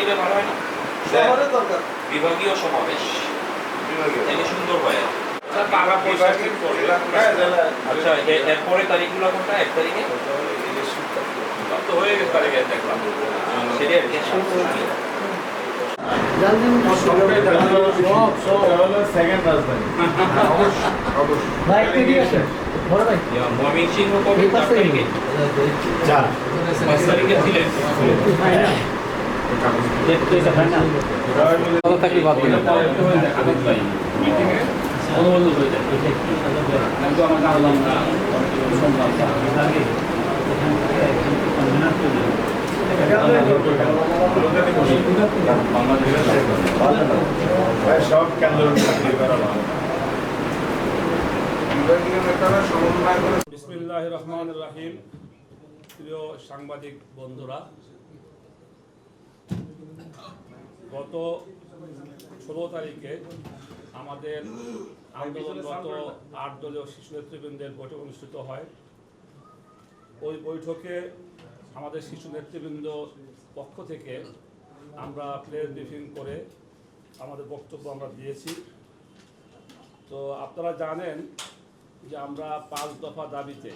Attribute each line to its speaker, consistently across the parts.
Speaker 1: দিলে ভালো হয় না? বিভাগীয় সমাবেশ। সুন্দর হয়।
Speaker 2: পরিষদের হ্যাঁ জেলা।
Speaker 1: আচ্ছা এরপরে তারিখগুলো কোনটা? এক তারিখে? তো হয়ে গেছে তারিখে দেখলাম। সেটাই আর কি। ময়মনসিংহ কবে? চার তারিখে।
Speaker 2: চার।
Speaker 1: পাঁচ তারিখে ছিলেন।
Speaker 3: প্রিয় সাংবাদিক বন্ধুরা গত ষোলো তারিখে আমাদের আন্দোলনরত আট দলীয় শিশু নেতৃবৃন্দের বৈঠক অনুষ্ঠিত হয়। ওই বৈঠকে আমাদের শিশু নেতৃবৃন্দ পক্ষ থেকে আমরা প্লেয়ার ব্রিফিং করে আমাদের বক্তব্য আমরা দিয়েছি। তো আপনারা জানেন যে আমরা পাঁচ দফা দাবিতে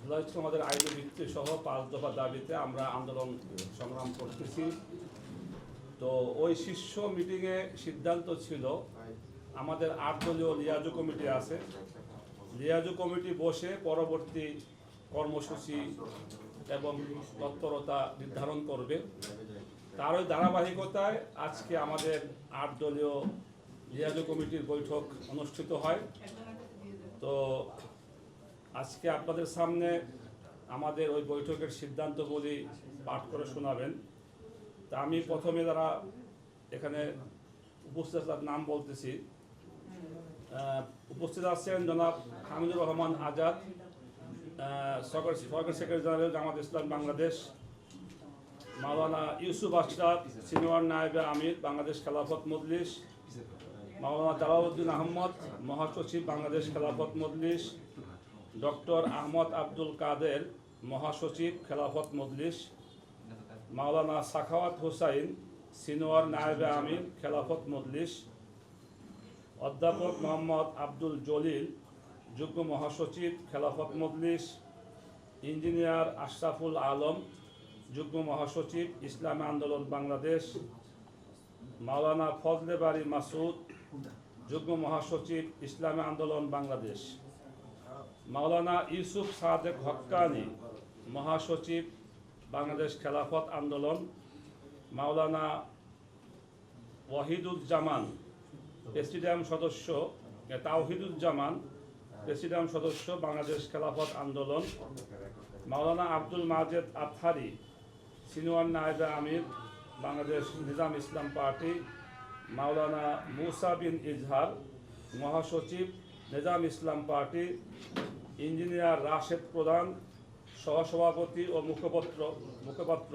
Speaker 3: জুলাই ছিল আমাদের আইন ভিত্তি সহ পাঁচ দফা দাবিতে আমরা আন্দোলন সংগ্রাম করতেছি। তো ওই শীর্ষ মিটিংয়ে সিদ্ধান্ত ছিল, আমাদের আট দলীয় লিয়াজু কমিটি আছে। লিয়াজু কমিটি বসে পরবর্তী কর্মসূচি এবং তৎপরতা নির্ধারণ করবে। তার ওই ধারাবাহিকতায় আজকে আমাদের আট দলীয় লিয়াজু কমিটির বৈঠক অনুষ্ঠিত হয়। তো আজকে আপনাদের সামনে আমাদের ওই বৈঠকের সিদ্ধান্তগুলি পাঠ করে শোনাবেন। তা আমি প্রথমে যারা এখানে উপস্থিত তার নাম বলতেছি। উপস্থিত আছেন জনাব Hamidur Rahman Azad Sarkar secretary general Jamaat Islam Bangladesh, Maulana Yusuf Ashraf, senior নায়েবে আমির, বাংলাদেশ খেলাফত মজলিস, মাওলানা জালালউদ্দিন আহমদ, মহাসচিব বাংলাদেশ খেলাফত মজলিস ডক্টর আহমদ আব্দুল কাদের মহাসচিব খেলাফত মজলিস, মাওলানা সাখাওয়াত হোসাইন সিনোয়ার নায়েবে আমির খেলাফত মজলিস, অধ্যাপক মোহাম্মদ আব্দুল জলিল যুগ্ম মহাসচিব খেলাফত মজলিস, ইঞ্জিনিয়ার আশরাফুল আলম যুগ্ম মহাসচিব ইসলামী আন্দোলন বাংলাদেশ, মাওলানা ফজলে বাড়ি মাসুদ যুগ্ম মহাসচিব ইসলামী আন্দোলন বাংলাদেশ। মাওলানা ইউসুফ সাদেক হক্কানি মহাসচিব, বাংলাদেশ খেলাফত আন্দোলন। মাওলানা ওয়াহিদুজ্জামান, প্রেসিডিয়াম সদস্য তাওহিদুজ্জামান, প্রেসিডিয়াম সদস্য, বাংলাদেশ খেলাফত আন্দোলন। মাওলানা আব্দুল মাজেদ আতহারি সিনিয়র নায়েবে আমির, বাংলাদেশ নিজাম ইসলাম পার্টি। মাওলানা মুসা বিন ইজহার, মহাসচিব নিজাম ইসলাম পার্টি, ইঞ্জিনিয়ার রাশেদ প্রধান, সহসভাপতি ও মুখপত্র, মুখপাত্র,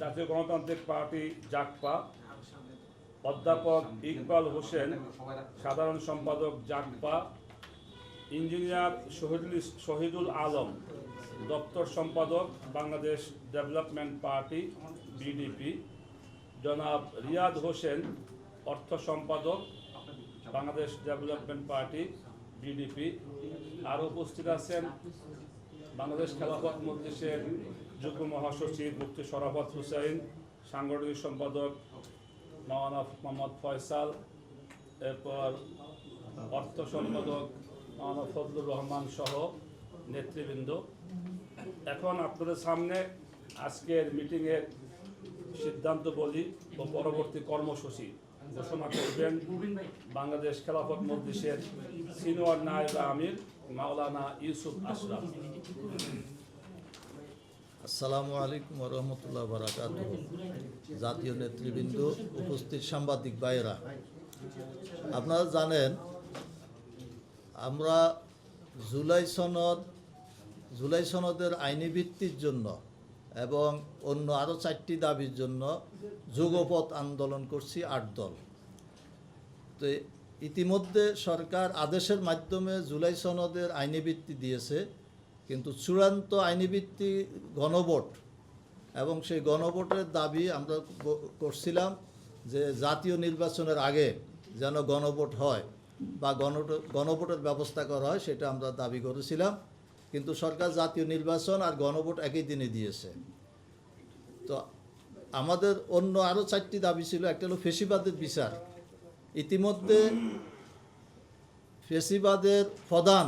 Speaker 3: জাতীয় গণতান্ত্রিক পার্টি জাকপা অধ্যাপক ইকবাল হোসেন, সাধারণ সম্পাদক জাকপা ইঞ্জিনিয়ার শহীদুল শহীদুল আলম, দপ্তর সম্পাদক বাংলাদেশ ডেভেলপমেন্ট পার্টি, বিডিপি, জনাব রিয়াদ হোসেন, অর্থ সম্পাদক বাংলাদেশ ডেভেলপমেন্ট পার্টি বিডিপি আর উপস্থিত আছেন বাংলাদেশ খেলাফত মজলিসের যুগ্ম মহাসচিব মুক্তি শরাফত হুসাইন, সাংগঠনিক সম্পাদক মাওলানা মোহাম্মদ ফয়সাল, এরপর অর্থ সম্পাদক মাওলানা ফজলুর রহমান সহ নেতৃবৃন্দ। এখন আপনাদের সামনে আজকের মিটিংয়ের সিদ্ধান্ত বলি ও পরবর্তী কর্মসূচি। ঘোষণা করবেন বাংলাদেশ খেলাফত মজলিসের সিনিয়র নায়েব আমির মাওলানা ইউসুফ আশরাফ।
Speaker 4: আসসালামু আলাইকুম রহমতুল্লাহ বারাকাত জাতীয় নেতৃবৃন্দ, উপস্থিত সাংবাদিক ভাইয়েরা, আপনারা জানেন, আমরা জুলাই সনদ, জুলাই সনদের আইনি ভিত্তির জন্য এবং অন্য আরও চারটি দাবির জন্য যুগপথ আন্দোলন করছি আট দল। তো ইতিমধ্যে সরকার আদেশের মাধ্যমে জুলাই সনদের আইনি ভিত্তি দিয়েছে, কিন্তু চূড়ান্ত আইনি ভিত্তি গণভোট এবং সেই গণভোটের দাবি আমরা করছিলাম যে জাতীয় নির্বাচনের আগে যেন গণভোট হয় বা গণ গণভোটের ব্যবস্থা করা হয়, সেটা আমরা দাবি করেছিলাম। কিন্তু সরকার জাতীয় নির্বাচন আর গণভোট একই দিনে দিয়েছে। তো আমাদের অন্য আরও চারটি দাবি ছিল, একটা হলো ফেসিবাদের বিচার। ইতিমধ্যে ফেসিবাদের প্রধান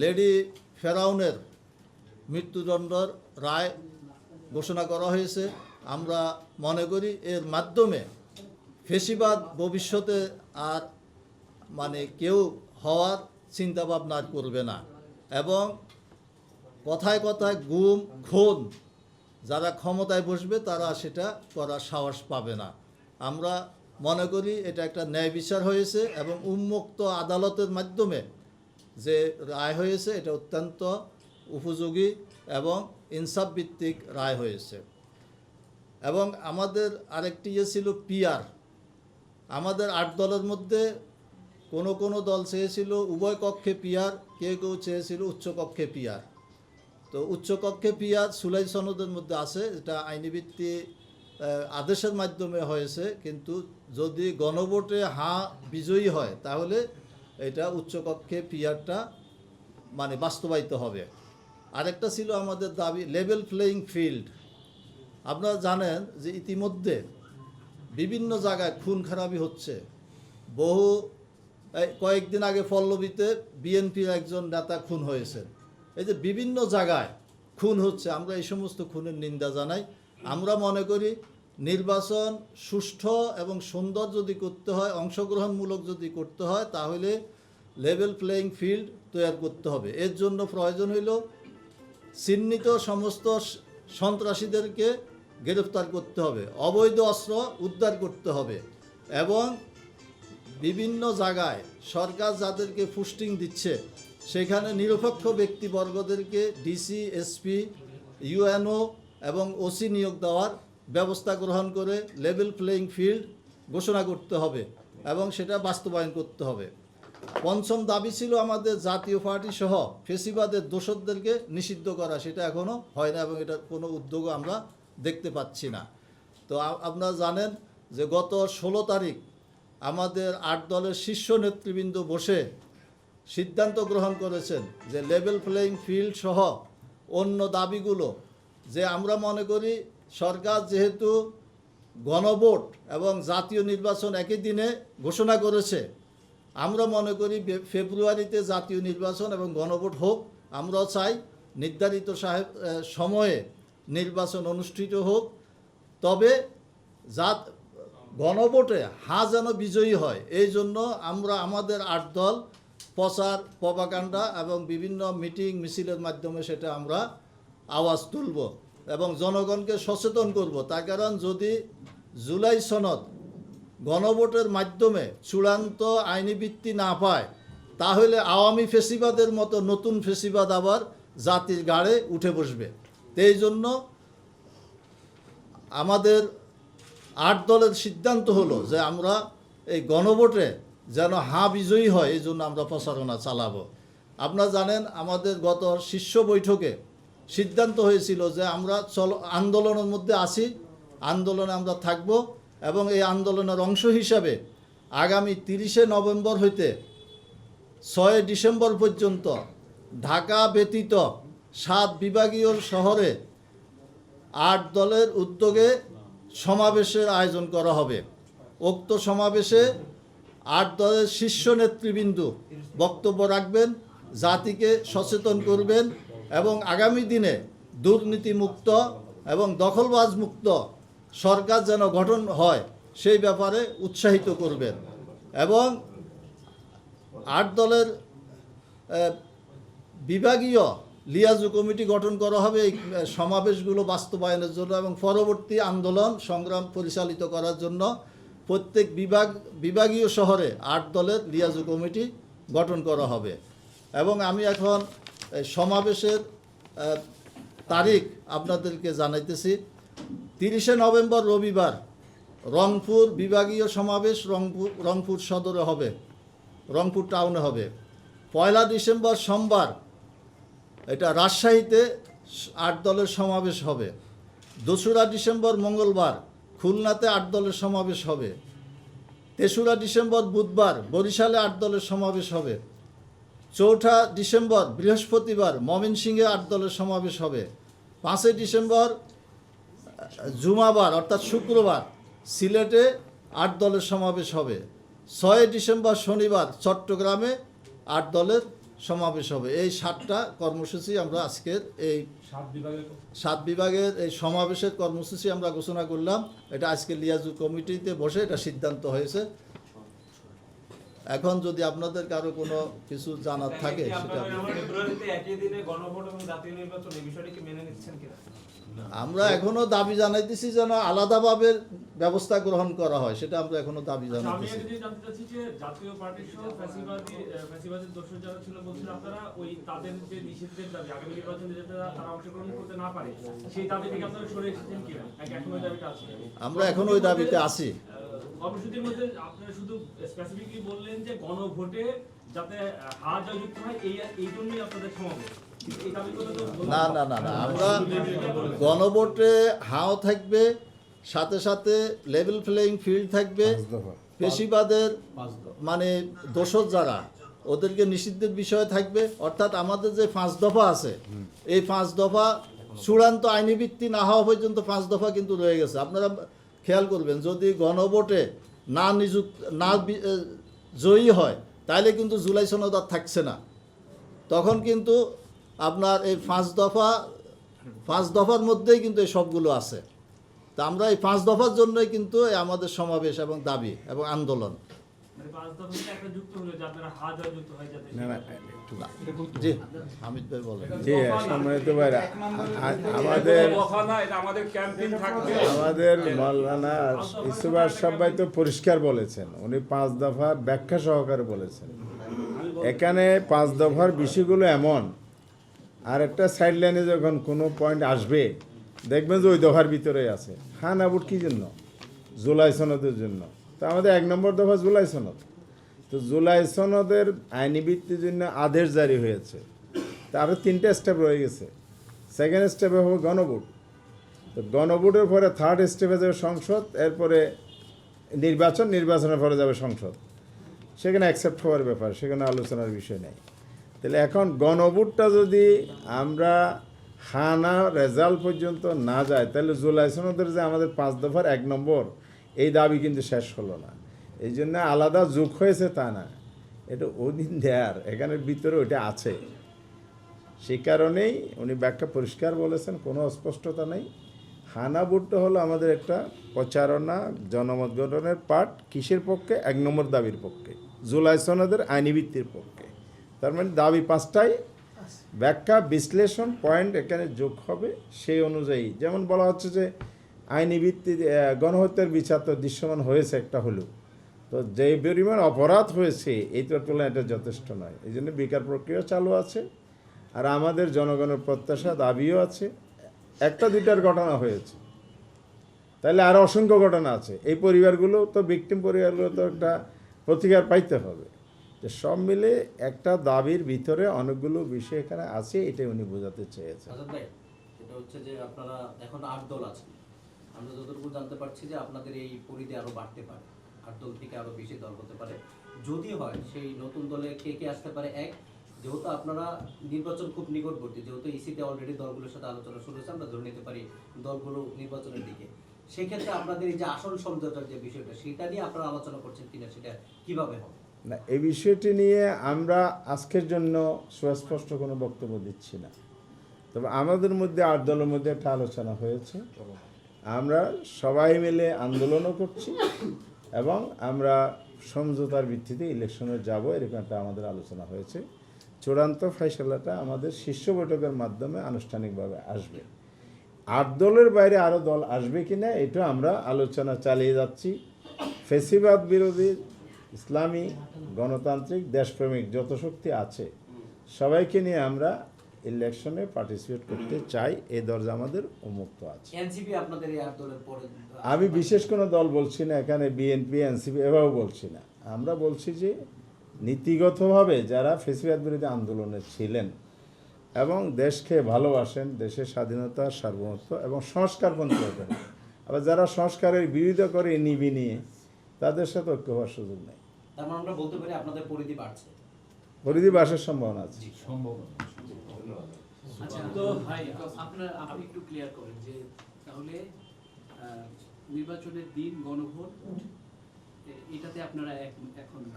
Speaker 4: লেডি ফেরাউনের মৃত্যুদণ্ডর রায় ঘোষণা করা হয়েছে। আমরা মনে করি এর মাধ্যমে ফেসিবাদ ভবিষ্যতে আর মানে কেউ হওয়ার চিন্তাভাবনা করবে না। এবং কথায় কথায় গুম, খুন যারা ক্ষমতায় বসবে তারা সেটা করার সাহস পাবে না। আমরা মনে করি এটা একটা ন্যায় বিচার হয়েছে এবং উন্মুক্ত আদালতের মাধ্যমে যে রায় হয়েছে এটা অত্যন্ত উপযোগী এবং ইনসাফ ভিত্তিক রায় হয়েছে। এবং আমাদের আরেকটি ইয়ে ছিল পিয়ার আমাদের আট দলের মধ্যে কোনো কোনো দল চেয়েছিল উভয় কক্ষে পিয়ার কেউ কেউ চেয়েছিল উচ্চকক্ষে পিয়ার তো উচ্চকক্ষে পিয়ার সুলাই সনদের মধ্যে আছে এটা আইনি ভিত্তি আহ, আদেশের মাধ্যমে হয়েছে কিন্তু যদি গণভোটে হা বিজয়ী হয় তাহলে এটা উচ্চকক্ষে পিয়ারটা মানে বাস্তবায়িত হবে। আরেকটা ছিল আমাদের দাবি লেভেল প্লেয়িং ফিল্ড আপনারা জানেন যে ইতিমধ্যে বিভিন্ন জায়গায় খুন খারাপি হচ্ছে। বহু কয়েকদিন আগে পল্লবীতে বিএনপির একজন নেতা খুন হয়েছে। এই যে বিভিন্ন জায়গায় খুন হচ্ছে, আমরা এই সমস্ত খুনের নিন্দা জানাই। আমরা মনে করি নির্বাচন সুষ্ঠু এবং সুন্দর যদি করতে হয়, অংশগ্রহণমূলক যদি করতে হয়, তাহলে লেভেল প্লেয়িং ফিল্ড তৈরি করতে হবে। এর জন্য প্রয়োজন হইল চিহ্নিত সমস্ত সন্ত্রাসীদেরকে গ্রেফতার করতে হবে, অবৈধ অস্ত্র উদ্ধার করতে হবে এবং বিভিন্ন জায়গায় সরকার যাদেরকে পুস্টিং দিচ্ছে, সেখানে নিরপেক্ষ ব্যক্তিবর্গদেরকে ডিসি, এসপি, ইউএনও এবং ওসি নিয়োগ দেওয়ার ব্যবস্থা গ্রহণ করে লেভেল প্লেয়িং ফিল্ড ঘোষণা করতে হবে এবং সেটা বাস্তবায়ন করতে হবে। পঞ্চম দাবি ছিল আমাদের জাতীয় পার্টি সহ ফেসিবাদের দোষরদেরকে নিষিদ্ধ করা, সেটা এখনও হয় না এবং এটার কোনো উদ্যোগও আমরা দেখতে পাচ্ছি না। তো আপনারা জানেন যে গত ষোলো তারিখ আমাদের আট দলের শীর্ষ নেতৃবৃন্দ বসে সিদ্ধান্ত গ্রহণ করেছেন যে লেভেল প্লেয়িং ফিল্ড সহ অন্য দাবিগুলো যে আমরা মনে করি সরকার যেহেতু গণভোট এবং জাতীয় নির্বাচন একই দিনে ঘোষণা করেছে, আমরা মনে করি ফেব্রুয়ারিতে জাতীয় নির্বাচন এবং গণভোট হোক, আমরাও চাই নির্ধারিত সাহেব সময়ে নির্বাচন অনুষ্ঠিত হোক। তবে জাত গণভোটে হা যেন বিজয়ী হয়, এই জন্য আমরা আমাদের আট দল, প্রচার প্রপাকাণ্ডা এবং বিভিন্ন মিটিং, মিছিলের মাধ্যমে সেটা আমরা আওয়াজ তুলব এবং জনগণকে সচেতন করব। তার কারণ যদি জুলাই সনদ গণভোটের মাধ্যমে চূড়ান্ত আইনি ভিত্তি না পায়, তাহলে আওয়ামী ফেসিবাদের মতো নতুন ফেসিবাদ আবার জাতির গাড়ে উঠে বসবে। এই জন্য আমাদের আট দলের সিদ্ধান্ত হলো যে আমরা এই গণভোটে যেন হা বিজয়ী হয়, এই জন্য আমরা প্রচারণা চালাবো। আপনারা জানেন, আমাদের গত শীর্ষ বৈঠকে সিদ্ধান্ত হয়েছিল যে আমরা চল, আন্দোলনের মধ্যে আসি আন্দোলনে আমরা থাকব এবং এই আন্দোলনের অংশ হিসাবে আগামী তিরিশে নভেম্বর হইতে ছয় ডিসেম্বর পর্যন্ত ঢাকা ব্যতীত সাত বিভাগীয় শহরে আট দলের উদ্যোগে সমাবেশের আয়োজন করা হবে। উক্ত সমাবেশে আট দলের শীর্ষ নেতৃবৃন্দ বক্তব্য রাখবেন, জাতিকে সচেতন করবেন এবং আগামী দিনে দুর্নীতিমুক্ত এবং দখলবাজ মুক্ত সরকার যেন গঠন হয় সেই ব্যাপারে উৎসাহিত করবেন এবং আট দলের বিভাগীয় লিয়াজু কমিটি গঠন করা হবে এই সমাবেশগুলো বাস্তবায়নের জন্য এবং পরবর্তী আন্দোলন সংগ্রাম পরিচালিত করার জন্য প্রত্যেক বিভাগ, বিভাগীয় শহরে আট দলের লিয়াজু কমিটি গঠন করা হবে। এবং আমি এখন সমাবেশের তারিখ আপনাদেরকে জানাইতেছি। তিরিশে নভেম্বর রবিবার রংপুর বিভাগীয় সমাবেশ রংপুর রংপুর সদরে হবে, রংপুর টাউনে হবে। পয়লা ডিসেম্বর সোমবার এটা রাজশাহীতে আট দলের সমাবেশ হবে। দোসরা ডিসেম্বর মঙ্গলবার খুলনাতে আট দলের সমাবেশ হবে। তেসরা ডিসেম্বর বুধবার বরিশালে আট দলের সমাবেশ হবে। চৌঠা ডিসেম্বর বৃহস্পতিবার ময়মনসিংহে আট দলের সমাবেশ হবে। পাঁচই ডিসেম্বর, জুমাবার অর্থাৎ শুক্রবার সিলেটে আট দলের সমাবেশ হবে। ছয় ডিসেম্বর শনিবার চট্টগ্রামে আট দলের সমাবেশ হবে। এই সাতটা কর্মসূচি আমরা আজকের এই
Speaker 3: সাত বিভাগের
Speaker 4: সাত বিভাগের এই সমাবেশের কর্মসূচি আমরা ঘোষণা করলাম। এটা আজকে লিয়াজু কমিটিতে বসে এটা সিদ্ধান্ত হয়েছে। এখন যদি আপনাদের কারও কোনো কিছু জানার থাকে সেটা আমরা এখনও দাবি জানাইতেছি যেন আলাদাভাবে ব্যবস্থা গ্রহণ করা হয় সেটা আমরা এখনও দাবি
Speaker 5: আচ্ছা, আমি
Speaker 4: জানাইতেছি। আমরা এখন ওই দাবিতে আছি।
Speaker 5: কর্মসূচির মধ্যে আপনারা শুধু স্পেসিফিকলি বললেন যে গণভোটে যাতে হার হয় এই এই জন্যই আপনাদের সমাবেশ
Speaker 4: না না না না আমরা গণভোটে হাও থাকবে সাথে সাথে লেভেল প্লেয়িং ফিল্ড থাকবে পেশিবাদের মানে দোষর যারা ওদেরকে নিষিদ্ধের বিষয় থাকবে অর্থাৎ আমাদের যে পাঁচ দফা আছে এই পাঁচ দফা চূড়ান্ত আইনি ভিত্তি না হওয়া পর্যন্ত পাঁচ দফা কিন্তু রয়ে গেছে। আপনারা খেয়াল করবেন যদি গণভোটে না নিযুক্ত না জয়ী হয় তাহলে কিন্তু জুলাই সনদ আর থাকছে না। তখন কিন্তু আপনার এই পাঁচ দফা পাঁচ দফার মধ্যেই কিন্তু এই সবগুলো আছে। তা আমরা এই পাঁচ দফার জন্যই কিন্তু আমাদের সমাবেশ এবং দাবি এবং আন্দোলন।
Speaker 5: মানে হয়
Speaker 4: জি হামিদ ভাই বলেন।
Speaker 2: জি সম্মানিত ভাইরা আমাদের
Speaker 3: কথা না এটা আমাদের ক্যাম্পেইন থাকবে।
Speaker 2: মৌলানা ইসুবার সবাই তো পরিষ্কার বলেছেন উনি পাঁচ দফা ব্যাখ্যা সহকারে বলেছেন। এখানে পাঁচ দফার বিষয়গুলো এমন আর একটা সাইড লাইনে যখন কোনো পয়েন্ট আসবে, দেখবেন যে ওই দফার ভিতরে আছে। খান আবুট কী জন্য? জুলাই সনদের জন্য। তো আমাদের এক নম্বর দফা জুলাই সনদ। তো জুলাই সনদের আইনি ভিত্তির জন্য আদেশ জারি হয়েছে। তা আরও তিনটা স্টেপ রয়ে গেছে। সেকেন্ড স্টেপে হবে গণভোট। তো গণভোটের পরে থার্ড স্টেপে যাবে সংসদ, এরপরে নির্বাচন, নির্বাচনের পরে যাবে সংসদ। সেখানে অ্যাকসেপ্ট হওয়ার ব্যাপার, সেখানে আলোচনার বিষয় নেই। তাহলে এখন গণভোটটা যদি আমরা হানা রেজাল্ট পর্যন্ত না যায়, তাহলে জুলাই সনদের যে আমাদের পাঁচ দফার এক নম্বর, এই দাবি কিন্তু শেষ হলো না। এই জন্য আলাদা যুগ হয়েছে তা না। এটা অধীন দেয়ার এখানের ভিতরে ওইটা আছে। সেই কারণেই উনি ব্যাখ্যা পরিষ্কার বলেছেন, কোনো অস্পষ্টতা নেই। হানা ভোটটা হলো আমাদের একটা প্রচারণা, জনমত গঠনের পার্ট কিসের পক্ষে? এক নম্বর দাবির পক্ষে। জুলাই সনদের আইনি ভিত্তির পক্ষে। তার মানে দাবি পাঁচটাই ব্যাখ্যা, বিশ্লেষণ পয়েন্ট এখানে যোগ হবে সেই অনুযায়ী। যেমন বলা হচ্ছে যে আইনি ভিত্তি গণহত্যার বিচার তো দৃশ্যমান হয়েছে, একটা হলেও তো যে পরিমাণ অপরাধ হয়েছে এইটার তুলনায় এটা যথেষ্ট নয়। এই জন্য বিচার প্রক্রিয়া চালু আছে। আর আমাদের জনগণের প্রত্যাশা, দাবিও আছে। একটা, দুইটার ঘটনা হয়েছে। তাহলে আরও অসংখ্য ঘটনা আছে। এই পরিবারগুলো তো ভিকটিম পরিবারগুলো তো একটা প্রতিকার পাইতে হবে। সব মিলে একটা দাবির ভিতরে অনেকগুলো বিষয় এখানে আছে, এটাই উনি বোঝাতে চেয়েছেন।
Speaker 6: ভাই, এটা হচ্ছে যে আপনারা এখন আট দল আছেন। আমরা যতটুকু জানতে পারছি যে আপনাদের এই পরিধি আরও বাড়তে পারে, আট দল থেকে আরও বেশি দল হতে পারে। যদি হয়, সেই নতুন দলে কে কে আসতে পারে? এক, যেহেতু আপনারা নির্বাচন খুব যেহেতু ইসিতে অলরেডি দলগুলোর সাথে আলোচনা শুরু আমরা নিতে পারি দলগুলো নির্বাচনের দিকে। সেক্ষেত্রে আপনাদের এই যে আসন সমঝোতার যে বিষয়টা, সেটা নিয়ে আপনারা আলোচনা করছেন কিনা, সেটা কীভাবে হবে?
Speaker 2: না, এই বিষয়টি নিয়ে আমরা আজকের জন্য সুস্পষ্ট কোনো বক্তব্য দিচ্ছি না। তবে আমাদের মধ্যে আট দলের মধ্যে একটা আলোচনা হয়েছে। আমরা সবাই মিলে আন্দোলনও করছি এবং আমরা সমঝোতার ভিত্তিতে ইলেকশনে যাব এরকম একটা আমাদের আলোচনা হয়েছে। চূড়ান্ত ফয়সলাটা আমাদের শীর্ষ বৈঠকের মাধ্যমে আনুষ্ঠানিকভাবে আসবে। আট দলের বাইরে আরও দল আসবে কিনা এটা আমরা আলোচনা চালিয়ে যাচ্ছি। ফেসিবাদ বিরোধী ইসলামী গণতান্ত্রিক দেশপ্রেমিক যত শক্তি আছে সবাইকে নিয়ে আমরা ইলেকশনে পার্টিসিপেট করতে চাই। এই দরজা আমাদের উন্মুক্ত আছে। আমি বিশেষ কোনো দল বলছি না এখানে বিএনপি এনসিপি এভাবে বলছি না। আমরা বলছি যে নীতিগতভাবে যারা ফেসিবাদ বিরোধী আন্দোলনে ছিলেন এবং দেশকে ভালোবাসেন দেশের স্বাধীনতা সার্বভৌমত্ব এবং সংস্কারপন্থী আবার যারা সংস্কারের বিরোধিতা করে নিবি নিয়ে তাদের সাথে ঐক্য হওয়ার সুযোগ নেই।
Speaker 6: তার মানে আমরা বলতে পারি আপনাদের পরিধি বাড়ছে।
Speaker 2: পরিধি বাসের সম্ভাবনা আছে।
Speaker 7: আচ্ছা তো ভাই আপনার আপনি একটু ক্লিয়ার করেন যে তাহলে নির্বাচনের দিন গণভোট এটাতে আপনারা এখন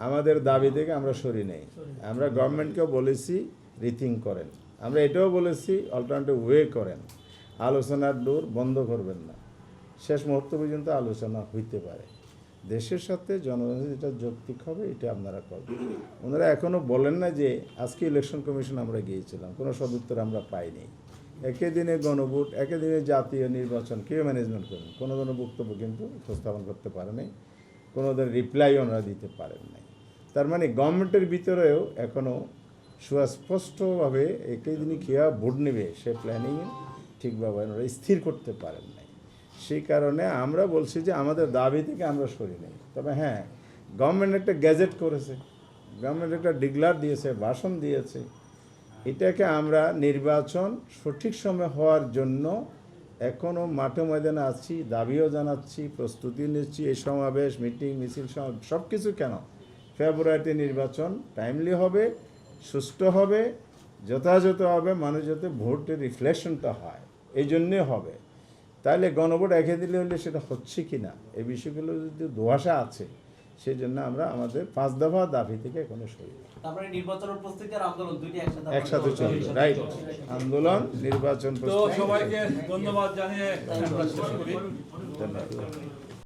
Speaker 2: আমাদের দাবি থেকে আমরা সরি নেই। আমরা গভর্নমেন্টকেও বলেছি রিথিং করেন। আমরা এটাও বলেছি অল্টারনেটিভ ওয়ে করেন। আলোচনার ডোর বন্ধ করবেন না। শেষ মুহূর্ত পর্যন্ত আলোচনা হইতে পারে। দেশের সাথে জনগণের যেটা যৌক্তিক হবে, এটা আপনারা করবেন। ওনারা এখনও বলেন না যে আজকে ইলেকশন কমিশন আমরা গিয়েছিলাম, কোনো সদুত্তর আমরা পাইনি। একে দিনে গণভোট, একে দিনে জাতীয় নির্বাচন, কেউ ম্যানেজমেন্ট করেন। কোনো ধরনের বক্তব্য কিন্তু উপস্থাপন করতে পারে নাই, কোনো রিপ্লাই ওনারা দিতে পারেন নাই। তার মানে গভর্নমেন্টের ভিতরেও এখনও সুস্পষ্টভাবে একই দিনই কেয়া ভোট নেবে সে প্ল্যানিং ঠিকভাবে ওনারা স্থির করতে পারেন নাই। সেই কারণে আমরা বলছি যে আমাদের দাবি থেকে আমরা সরি নেই। তবে হ্যাঁ গভর্নমেন্ট একটা গ্যাজেট করেছে। গভর্নমেন্ট একটা ডিক্লার দিয়েছে, ভাষণ দিয়েছে। এটাকে আমরা নির্বাচন সঠিক সময় হওয়ার জন্য এখনও মাঠে ময়দানে আছি, দাবিও জানাচ্ছি, প্রস্তুতি নিচ্ছি। এই সমাবেশ, মিটিং, মিছিল সব কিছু কেন? ফেব্রুয়ারিতে নির্বাচন টাইমলি হবে, সুষ্ঠু হবে, যথাযথ হবে, মানুষ যাতে ভোটের রিফ্লেকশনটা হয়। এই জন্যে হবে। তাহলে গণভোট একে দিলে হলে সেটা হচ্ছে কি না এই বিষয়গুলো যদি দোয়াশা আছে সেই জন্য আমরা আমাদের পাঁচ দফা দাবি থেকে এখনও সরি
Speaker 6: একসাথে
Speaker 2: চলবে রাইট আন্দোলন নির্বাচন।
Speaker 3: সবাইকে ধন্যবাদ জানিয়ে